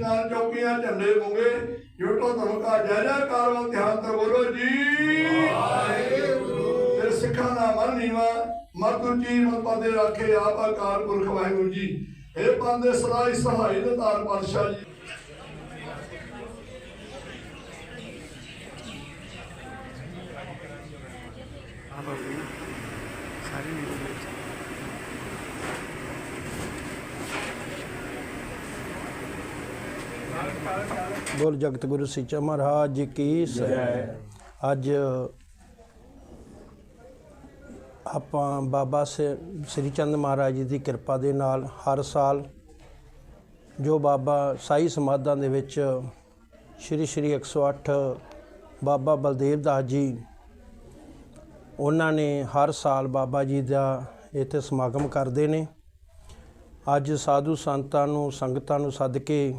ਨਾਲ ਚੌਕੀਆਂ ਝੰਡੇ ਮੁੰਗੇ ਯੋਟੋ ਧਰਮ ਕਾ ਜੈ ਜੈਕਾਰ ਵੱਲ ਧਿਆਨ ਤੇ ਬੋਲੋ ਜੀ। ਵਾਹਿਗੁਰੂ। ਤੇ ਸਿੱਖਾਂ ਦਾ ਮਨ ਨੀਵਾ ਮਤ ਉੱਚੀ ਮਤ ਪਾਦੇ ਰੱਖੇ ਆਪ ਆਕਾਰ ਪੁਰਖ ਵਾਹਿਗੁਰੂ ਜੀ। ਇਹ ਪੰਦੇ ਸਲਾਈ ਸਹਾਈ ਦੇ ਤਾਰ ਪਾਤਸ਼ਾਹ ਜੀ। ਬੋਲ ਜਗਤ ਗੁਰੂ ਸੱਚਾ ਮਹਾਰਾਜ ਜੀ ਕੀ ਸਹਿ ਅੱਜ ਆਪਾਂ ਬਾਬਾ ਸ੍ਰੀ ਚੰਦ ਮਹਾਰਾਜ ਜੀ ਦੀ ਕਿਰਪਾ ਦੇ ਨਾਲ ਹਰ ਸਾਲ ਜੋ ਬਾਬਾ ਸਾਈ ਸਮਾਧਾਂ ਦੇ ਵਿੱਚ ਸ਼੍ਰੀ ਸ਼੍ਰੀ 108 ਬਾਬਾ ਬਲਦੇਵ ਦਾਸ ਜੀ ਉਹਨਾਂ ਨੇ ਹਰ ਸਾਲ ਬਾਬਾ ਜੀ ਦਾ ਇੱਥੇ ਸਮਾਗਮ ਕਰਦੇ ਨੇ। ਅੱਜ ਸਾਧੂ ਸੰਤਾਂ ਨੂੰ ਸੰਗਤਾਂ ਨੂੰ ਸੱਦ ਕੇ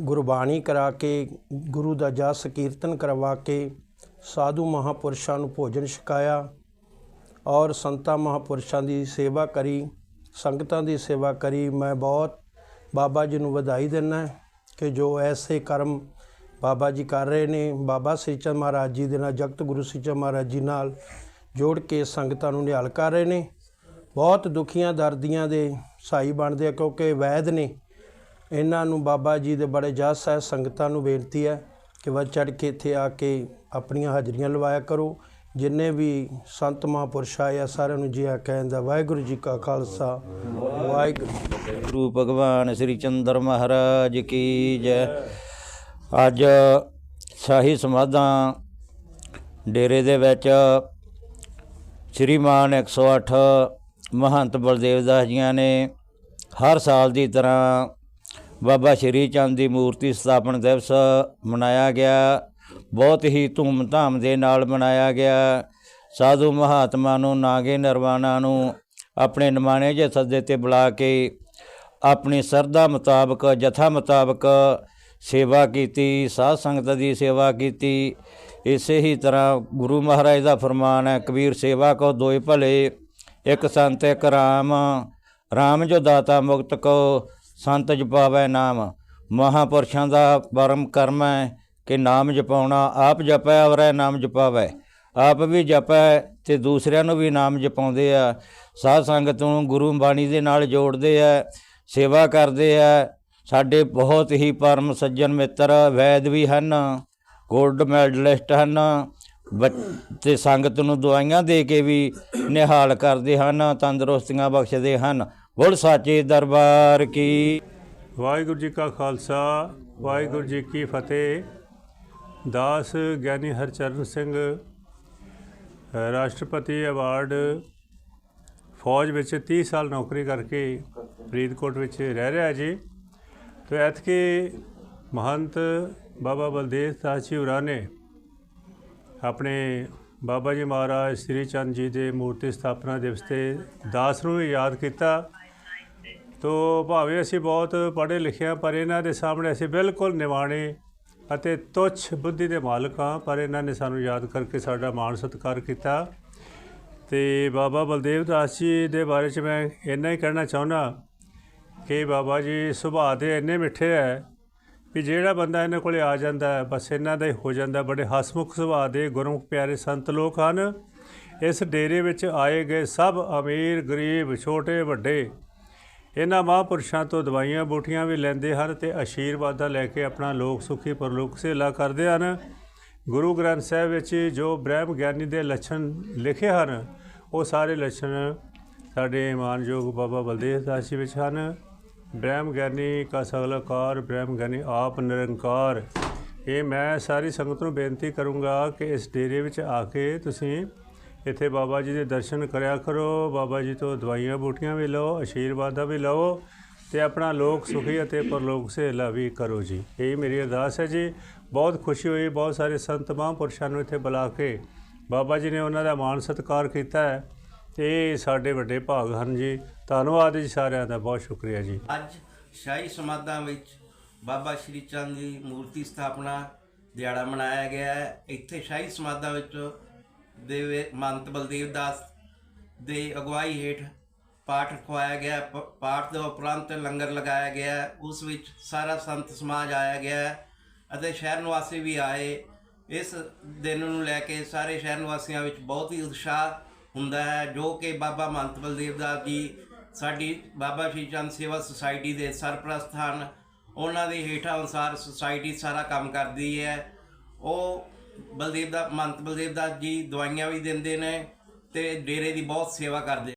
ਗੁਰਬਾਣੀ ਕਰਾ ਕੇ, ਗੁਰੂ ਦਾ ਜਸ ਕੀਰਤਨ ਕਰਵਾ ਕੇ ਸਾਧੂ ਮਹਾਪੁਰਸ਼ਾਂ ਨੂੰ ਭੋਜਨ ਛਕਾਇਆ ਔਰ ਸੰਤਾਂ ਮਹਾਪੁਰਸ਼ਾਂ ਦੀ ਸੇਵਾ ਕਰੀ, ਸੰਗਤਾਂ ਦੀ ਸੇਵਾ ਕਰੀ। ਮੈਂ ਬਹੁਤ ਬਾਬਾ ਜੀ ਨੂੰ ਵਧਾਈ ਦਿੰਦਾ ਕਿ ਜੋ ਐਸੇ ਕਰਮ ਬਾਬਾ ਜੀ ਕਰ ਰਹੇ ਨੇ। ਬਾਬਾ ਸ੍ਰੀ ਚੰਦ ਮਹਾਰਾਜ ਜੀ ਦੇ ਨਾਲ, ਜਗਤ ਗੁਰੂ ਸ੍ਰੀ ਚੰਦ ਮਹਾਰਾਜ ਜੀ ਨਾਲ ਜੋੜ ਕੇ ਸੰਗਤਾਂ ਨੂੰ ਨਿਹਾਲ ਕਰ ਰਹੇ ਨੇ। ਬਹੁਤ ਦੁਖੀਆਂ, ਦਰਦੀਆਂ ਦੇ ਸਾਈ ਬਣਦੇ ਆ ਕਿਉਂਕਿ ਵੈਦ ਨੇ ਇਹਨਾਂ ਨੂੰ ਬਾਬਾ ਜੀ ਦੇ ਬੜੇ ਜਸ ਹੈ ਸੰਗਤਾਂ ਨੂੰ ਬੇਨਤੀ ਹੈ ਕਿ ਵੱਧ ਚੜ ਕੇ ਇੱਥੇ ਆ ਕੇ ਆਪਣੀਆਂ ਹਾਜ਼ਰੀਆਂ ਲਵਾਇਆ ਕਰੋ। ਜਿੰਨੇ ਵੀ ਸੰਤ ਮਹਾਂਪੁਰਸ਼ ਆਏ ਆ, ਸਾਰਿਆਂ ਨੂੰ ਜੀ ਆ ਕਹਿੰਦਾ ਵਾਹਿਗੁਰੂ ਜੀ ਕਾ ਖਾਲਸਾ। ਵਾਹਿਗੁਰੂ ਗੁਰੂ ਭਗਵਾਨ ਸ੍ਰੀ ਚੰਦਰ ਮਹਾਰਾਜ ਕੀ ਜੈ। ਅੱਜ ਸ਼ਾਹੀ ਸਮਾਧਾਂ ਡੇਰੇ ਦੇ ਵਿੱਚ ਸ਼੍ਰੀਮਾਨ 108 ਮਹੰਤ ਬਲਦੇਵ ਦਾਸ ਜੀਆਂ ਨੇ ਹਰ ਸਾਲ ਦੀ ਤਰ੍ਹਾਂ ਬਾਬਾ ਸ਼੍ਰੀ ਚੰਦ ਦੀ ਮੂਰਤੀ ਸਥਾਪਨ ਦਿਵਸ ਮਨਾਇਆ ਗਿਆ। ਬਹੁਤ ਹੀ ਧੂਮ-ਧਾਮ ਦੇ ਨਾਲ ਮਨਾਇਆ ਗਿਆ। ਸਾਧੂ ਮਹਾਤਮਾ ਨੂੰ, ਨਾਗੇ ਨਰਵਾਣਾ ਨੂੰ, ਆਪਣੇ ਨਿਮਾਣੇ ਜੇ ਸੱਦੇ ਤੇ ਬੁਲਾ ਕੇ ਆਪਣੀ ਸਰਦਾ ਮੁਤਾਬਕ, ਜਥਾ ਮੁਤਾਬਕ ਸੇਵਾ ਕੀਤੀ, ਸਾਧ ਸੰਗਤ ਦੀ ਸੇਵਾ ਕੀਤੀ। ਇਸੇ ਹੀ ਤਰ੍ਹਾਂ ਗੁਰੂ ਮਹਾਰਾਜ ਦਾ ਫਰਮਾਨ ਹੈ, ਕਬੀਰ ਸੇਵਾ ਕੋ ਦੋਏ ਭਲੇ, ਇੱਕ ਸੰਤ ਇੱਕ ਰਾਮ ਰਾਮ ਜੋ ਦਾਤਾ ਮੁਕਤ ਕੋ ਸੰਤ ਜਪਾਵੈ ਨਾਮ, ਮਹਾਪੁਰਸ਼ਾਂ ਦਾ ਪਰਮ ਕਰਮ ਹੈ ਕਿ ਨਾਮ ਜਪਾਉਣਾ, ਆਪ ਜਪੈ ਔਰੈ ਨਾਮ ਜਪਾਵੈ। ਆਪ ਵੀ ਜਪੈ ਤੇ ਦੂਸਰਿਆਂ ਨੂੰ ਵੀ ਨਾਮ ਜਪਾਉਂਦੇ ਆ। ਸਾਧ ਸੰਗਤ ਨੂੰ ਗੁਰੂ ਬਾਣੀ ਦੇ ਨਾਲ ਜੋੜਦੇ ਆ, ਸੇਵਾ ਕਰਦੇ ਆ। ਸਾਡੇ ਬਹੁਤ ਹੀ ਪਰਮ ਸੱਜਣ ਮਿੱਤਰ ਵੈਦ ਵੀ ਹਨ, ਗੋਲਡ ਮੈਡਲਿਸਟ ਹਨ, ਬੱਚ- ਤੇ ਸੰਗਤ ਨੂੰ ਦਵਾਈਆਂ ਦੇ ਕੇ ਵੀ ਨਿਹਾਲ ਕਰਦੇ ਹਨ, ਤੰਦਰੁਸਤੀਆਂ ਬਖਸ਼ਦੇ ਹਨ। ਬੋਲ ਸਾਚੇ ਦਰਬਾਰ ਕੀ। ਵਾਹਿਗੁਰੂ ਜੀ ਕਾ ਖਾਲਸਾ, ਵਾਹਿਗੁਰੂ ਜੀ ਕੀ ਫਤਿਹ। ਦਾਸ ਗਿਆਨੀ ਹਰਚਰਨ ਸਿੰਘ ਰਾਸ਼ਟਰਪਤੀ ਅਵਾਰਡ ਫੌਜ ਵਿੱਚ 30 ਸਾਲ ਨੌਕਰੀ ਕਰਕੇ ਫਰੀਦਕੋਟ ਵਿੱਚ ਰਹਿ ਰਿਹਾ ਜੀ। ਤੇ ਐਤਕੀ ਮਹੰਤ ਬਾਬਾ ਬਲਦੇਵ ਦਾਸ ਜੀ ਹੋਰਾਂ ਨੇ ਆਪਣੇ ਬਾਬਾ ਜੀ ਮਹਾਰਾਜ, ਸ੍ਰੀ ਚੰਦ ਜੀ ਦੇ ਮੂਰਤੀ ਸਥਾਪਨਾ ਦਿਵਸ ਤੇ ਦਾਸ ਨੂੰ ਵੀ ਯਾਦ ਕੀਤਾ। ਤੋ ਭਾਵੇਂ ਅਸੀਂ ਬਹੁਤ ਪੜ੍ਹੇ ਲਿਖੇ ਹਾਂ, ਪਰ ਇਹਨਾਂ ਦੇ ਸਾਹਮਣੇ ਅਸੀਂ ਬਿਲਕੁਲ ਨਿਵਾਣੇ ਅਤੇ ਤੁੱਛ ਬੁੱਧੀ ਦੇ ਮਾਲਕ ਹਾਂ, ਪਰ ਇਹਨਾਂ ਨੇ ਸਾਨੂੰ ਯਾਦ ਕਰਕੇ ਸਾਡਾ ਮਾਣ ਸਤਿਕਾਰ ਕੀਤਾ। ਤੇ ਬਾਬਾ ਬਲਦੇਵ ਦਾਸ ਜੀ ਦੇ ਬਾਰੇ ਚ ਮੈਂ ਇੰਨਾ ਹੀ ਕਹਿਣਾ ਚਾਹੁੰਦਾ ਕਿ ਬਾਬਾ ਜੀ ਸੁਭਾਅ ਦੇ ਇੰਨੇ ਮਿੱਠੇ ਹੈ ਵੀ ਜਿਹੜਾ ਬੰਦਾ ਇਹਨਾਂ ਕੋਲੇ ਆ ਜਾਂਦਾ ਹੈ, ਬਸ ਇਹਨਾਂ ਦਾ ਹੀ ਹੋ ਜਾਂਦਾ। ਬੜੇ ਹਸਮੁਖ ਸੁਭਾਅ ਦੇ ਗੁਰਮੁਖ ਪਿਆਰੇ ਸੰਤ ਲੋਕ ਹਨ। ਇਸ ਡੇਰੇ ਵਿੱਚ ਆਏ ਗਏ ਸਭ ਅਮੀਰ ਗਰੀਬ ਛੋਟੇ ਵੱਡੇ। ਇਹਨਾਂ ਮਹਾਂਪੁਰਸ਼ਾਂ ਤੋਂ ਦਵਾਈਆਂ ਬੂਟੀਆਂ ਵੀ ਲੈਂਦੇ ਹਨ ਤੇ ਆਸ਼ੀਰਵਾਦਾਂ ਲੈ ਕੇ ਆਪਣਾ ਲੋਕ ਸੁਖੀ ਪਰਲੋਕ ਸੇਲਾ ਕਰਦੇ ਹਨ। ਗੁਰੂ ਗ੍ਰੰਥ ਸਾਹਿਬ ਵਿੱਚ ਜੋ ਬ੍ਰਹਮ ਗਿਆਨੀ ਦੇ ਲੱਛਣ ਲਿਖੇ ਹਨ ਉਹ ਸਾਰੇ ਲੱਛਣ ਸਾਡੇ ਮਾਨਯੋਗ ਬਾਬਾ ਬਲਦੇਵ ਦਾਸ ਜੀ ਵਿੱਚ ਹਨ। ਬ੍ਰਹਮ ਗਿਆਨੀ ਕਾ ਸਗਲਕਾਰ ਬ੍ਰਹਮ ਗਿਆਨੀ ਆਪ ਨਿਰੰਕਾਰ। ਇਹ ਮੈਂ ਸਾਰੀ ਸੰਗਤ ਨੂੰ ਬੇਨਤੀ ਕਰੂੰਗਾ ਕਿ ਇਸ ਡੇਰੇ ਵਿੱਚ ਆ ਕੇ ਤੁਸੀਂ ਇੱਥੇ ਬਾਬਾ ਜੀ ਦੇ ਦਰਸ਼ਨ ਕਰਿਆ ਕਰੋ, ਬਾਬਾ ਜੀ ਤੋਂ ਦਵਾਈਆਂ ਬੂਟੀਆਂ ਵੀ ਲਓ, ਆਸ਼ੀਰਵਾਦਾਂ ਵੀ ਲਓ ਤੇ ਆਪਣਾ ਲੋਕ ਸੁਖੀ ਅਤੇ ਪਰਲੋਕ ਸੇਲਾ ਵੀ ਕਰੋ ਜੀ। ਇਹ ਮੇਰੀ ਅਰਦਾਸ ਹੈ ਜੀ। ਬਹੁਤ ਖੁਸ਼ੀ ਹੋਈ, ਬਹੁਤ ਸਾਰੇ ਸੰਤ ਮਹਾਂਪੁਰਸ਼ਾਂ ਨੂੰ ਇੱਥੇ ਬੁਲਾ ਕੇ ਬਾਬਾ ਜੀ ਨੇ ਉਹਨਾਂ ਦਾ ਮਾਣ ਸਤਿਕਾਰ ਕੀਤਾ ਹੈ। ਤੇ ਇਹ ਸਾਡੇ ਵੱਡੇ ਭਾਗ ਹਨ ਜੀ। ਧੰਨਵਾਦ ਜੀ ਸਾਰਿਆਂ ਦਾ, ਬਹੁਤ ਸ਼ੁਕਰੀਆ ਜੀ। ਅੱਜ ਸ਼ਾਹੀ ਸਮਾਧਾਂ ਵਿੱਚ ਬਾਬਾ ਸ਼੍ਰੀ ਚੰਦ ਦੀ ਮੂਰਤੀ ਸਥਾਪਨਾ ਦਿਹਾੜਾ ਮਨਾਇਆ ਗਿਆ ਹੈ। ਇੱਥੇ ਸ਼ਾਹੀ ਸਮਾਧਾਂ ਵਿੱਚ ਦੇਵੇ ਮੰਤ ਬਲਦੇਵ ਦਾਸ ਦੇ ਅਗਵਾਈ ਹੇਠ ਪਾਠ ਖਵਾਇਆ ਗਿਆ ਪ- ਪਾਠ ਦੇ ਉਪਰੰਤ ਲੰਗਰ ਲਗਾਇਆ ਗਿਆ ਉਸ ਵਿੱਚ ਸਾਰਾ ਸੰਤ ਸਮਾਜ ਆਇਆ ਗਿਆ ਅਤੇ ਸ਼ਹਿਰ ਨਿਵਾਸੀ ਵੀ ਆਏ। ਇਸ ਦਿਨ ਨੂੰ ਲੈ ਕੇ ਸਾਰੇ ਸ਼ਹਿਰ ਨਿਵਾਸੀਆਂ ਵਿੱਚ ਬਹੁਤ ਹੀ ਉਤਸ਼ਾਹ ਹੁੰਦਾ ਹੈ, ਜੋ ਕਿ ਬਾਬਾ ਮਹੰਤ ਬਲਦੇਵ ਦਾਸ ਜੀ, ਸਾਡੀ ਬਾਬਾ ਸ਼੍ਰੀ ਚੰਦ ਸੇਵਾ ਸੁਸਾਇਟੀ ਦੇ ਸਰਪ੍ਰਸਤ ਹਨ। ਉਹਨਾਂ ਦੇ ਹੇਠਾਂ ਅਨੁਸਾਰ ਸੁਸਾਇਟੀ ਸਾਰਾ ਕੰਮ ਕਰਦੀ ਹੈ। ਉਹ ਬਲਦੇਵ ਦਾ ਮਹੰਤ ਬਲਦੇਵ ਦਾਸ ਜੀ ਦਵਾਈਆਂ ਵੀ ਦਿੰਦੇ ਨੇ ਤੇ ਡੇਰੇ ਦੀ ਬਹੁਤ ਸੇਵਾ ਕਰਦੇ